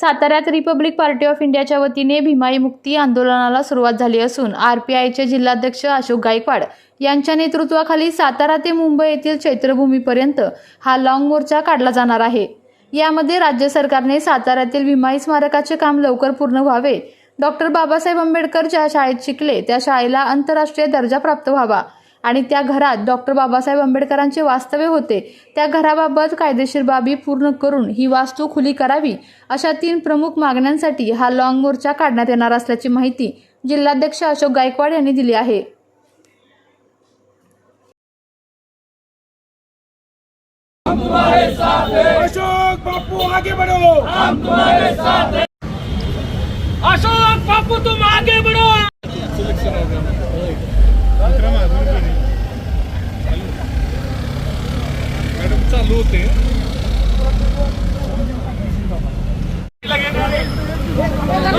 साताऱ्यात Republic party of इंडियाच्या वतीने भीमाई मुक्ती आंदोलनाला सुरुवात झाली असून आर पी आयचे जिल्हाध्यक्ष अशोक गायकवाड यांच्या नेतृत्वाखाली सातारा ते मुंबई येथील चैत्रभूमीपर्यंत हा लाँग मोर्चा काढला जाणार आहे. यामध्ये राज्य सरकारने साताऱ्यातील भीमाई स्मारकाचे काम लवकर पूर्ण व्हावे. डॉक्टर बाबासाहेब आंबेडकर ज्या शाळेत शिकले त्या शाळेला आंतरराष्ट्रीय दर्जा प्राप्त व्हावा. आणि त्या घरात डॉक्टर बाबासाहेब आंबेडकरांचे वास्तव्य होते त्या घराबाबत कायदेशीर बाबी पूर्ण करून ही वास्तू खुली करावी अशा तीन प्रमुख मागण्यांसाठी हा लाँग मोर्चा काढण्यात येणार असल्याची माहिती जिल्हाध्यक्ष अशोक गायकवाड यांनी दिली आहे अशोक बापू आगे बढ़ो हम तुम्हारे साथ हैं अशोक बापू तुम आगे बढ़ो मॅडम चालू होते जाऊ दे, जाऊ दे. इथं आपली माणसं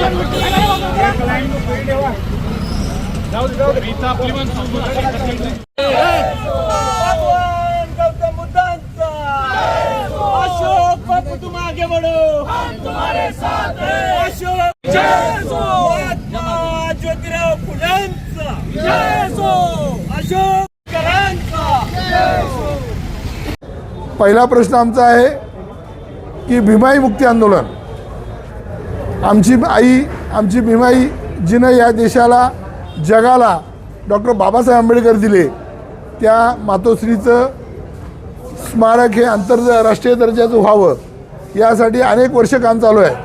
गौतम बुद्धांचा अशोक बापू तुम आगे बढ़ो अशोक सो ज्योतिराव अशोक करांचा पहिला प्रश्न आमचा आहे की भीमाई मुक्ती आंदोलन आमची आई आमची भीमाई जिनं या देशाला जगाला डॉक्टर बाबासाहेब आंबेडकर दिले त्या मातोश्रीचं स्मारक हे आंतरराष्ट्रीय दर्जाचं व्हावं यासाठी अनेक वर्ष काम चालू आहे.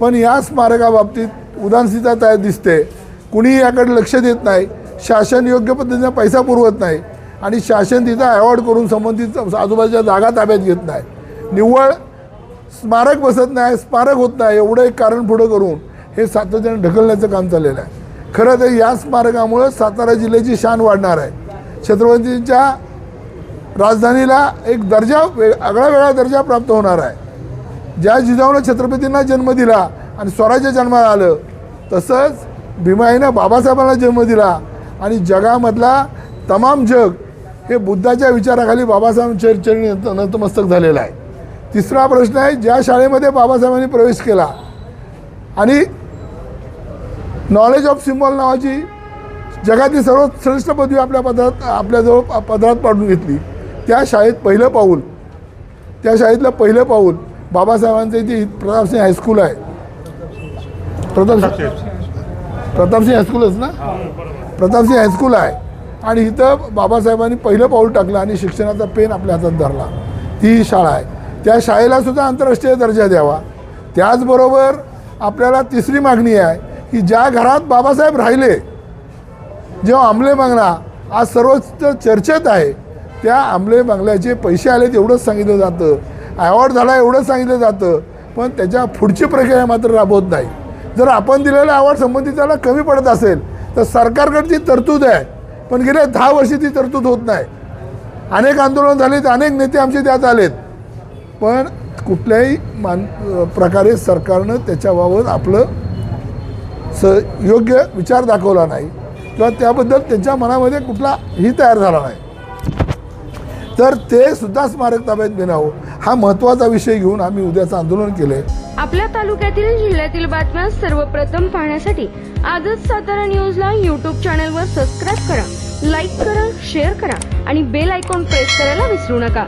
पण या स्मारकाबाबतीत उदासीनता तयार दिसते. कुणी याकडे लक्ष देत नाही. शासन योग्य पद्धतीने पैसा पुरवत नाही. आणि शासन तिथं अवॉर्ड करून संबंधित आजूबाजूच्या जागा ताब्यात घेत नाही. निव्वळ स्मारक बसत नाही स्मारक होत नाही एवढं एक कारण पुढं करून हे सातत्याने ढकलण्याचं काम चाललेलं आहे. खरं तर या स्मारकामुळं सातारा जिल्ह्याची शान वाढणार आहे. छत्रपतींच्या राजधानीला एक दर्जा वे आगळा वेगळा दर्जा प्राप्त होणार आहे. ज्या जिजाऊनं छत्रपतींना जन्म दिला आणि स्वराज्य जन्माला आलं तसंच भीमाईनं बाबासाहेबांना जन्म दिला आणि जगामधला तमाम जग हे बुद्धाच्या विचाराखाली बाबासाहेब चरणी नतमस्तक झालेलं आहे. तिसरा प्रश्न आहे ज्या शाळेमध्ये बाबासाहेबांनी प्रवेश केला आणि नॉलेज ऑफ सिम्बॉल नावाची जगातली सर्वात श्रेष्ठ पदवी आपल्या पदरात आपल्याजवळ पदरात पाडून घेतली. त्या शाळेत पहिलं पाऊल त्या शाळेतलं पहिलं पाऊल बाबासाहेबांचं जे प्रतापसिंह हायस्कूल आहे. प्रताप प्रतापसिंह हायस्कूलच ना? प्रतापसिंह हायस्कूल आहे. आणि इथं बाबासाहेबांनी पहिलं पाऊल टाकलं आणि शिक्षणाचा पेन आपल्या हातात धरला. ती शाळा आहे. त्या शाळेला सुद्धा आंतरराष्ट्रीय दर्जा द्यावा. त्याचबरोबर आपल्याला तिसरी मागणी आहे की ज्या घरात बाबासाहेब राहिले जेव्हा आमले बंगला आज सर्वोच्च चर्चेत आहे त्या आमले बंगल्याचे पैसे आले एवढंच सांगितलं जातं. अवॉर्ड झाला एवढंच सांगितलं जातं. पण त्याच्या पुढची प्रक्रिया मात्र राबवत नाही. जर आपण दिलेला अवॉर्ड संबंधिताला कमी पडत असेल तर सरकारकडची तरतूद आहे. पण गेल्या दहा वर्षी ती तरतूद होत नाही. अनेक आंदोलन झालेत अनेक नेते आमचे त्यात आलेत. पण कुठल्याही मान प्रकारे सरकारनं त्याच्याबाबत आपलं स योग्य विचार दाखवला नाही. किंवा त्याबद्दल त्यांच्या मनामध्ये कुठला ही तयार झाला नाही. तर ते सुद्धा स्मारक ताब्यात घेणावं हो. हा. महत्त्वाचा विषय घेऊन आम्ही उद्याचं आंदोलन केले आपल्या तालुक्यातील जिल्ह्यातील बातम्या सर्वप्रथम पाहण्यासाठी आजच सातारा न्यूजला यूट्यूब चॅनलवर सबस्क्राईब करा लाईक करा शेअर करा आणि बेल आयकॉन प्रेस करायला विसरू नका.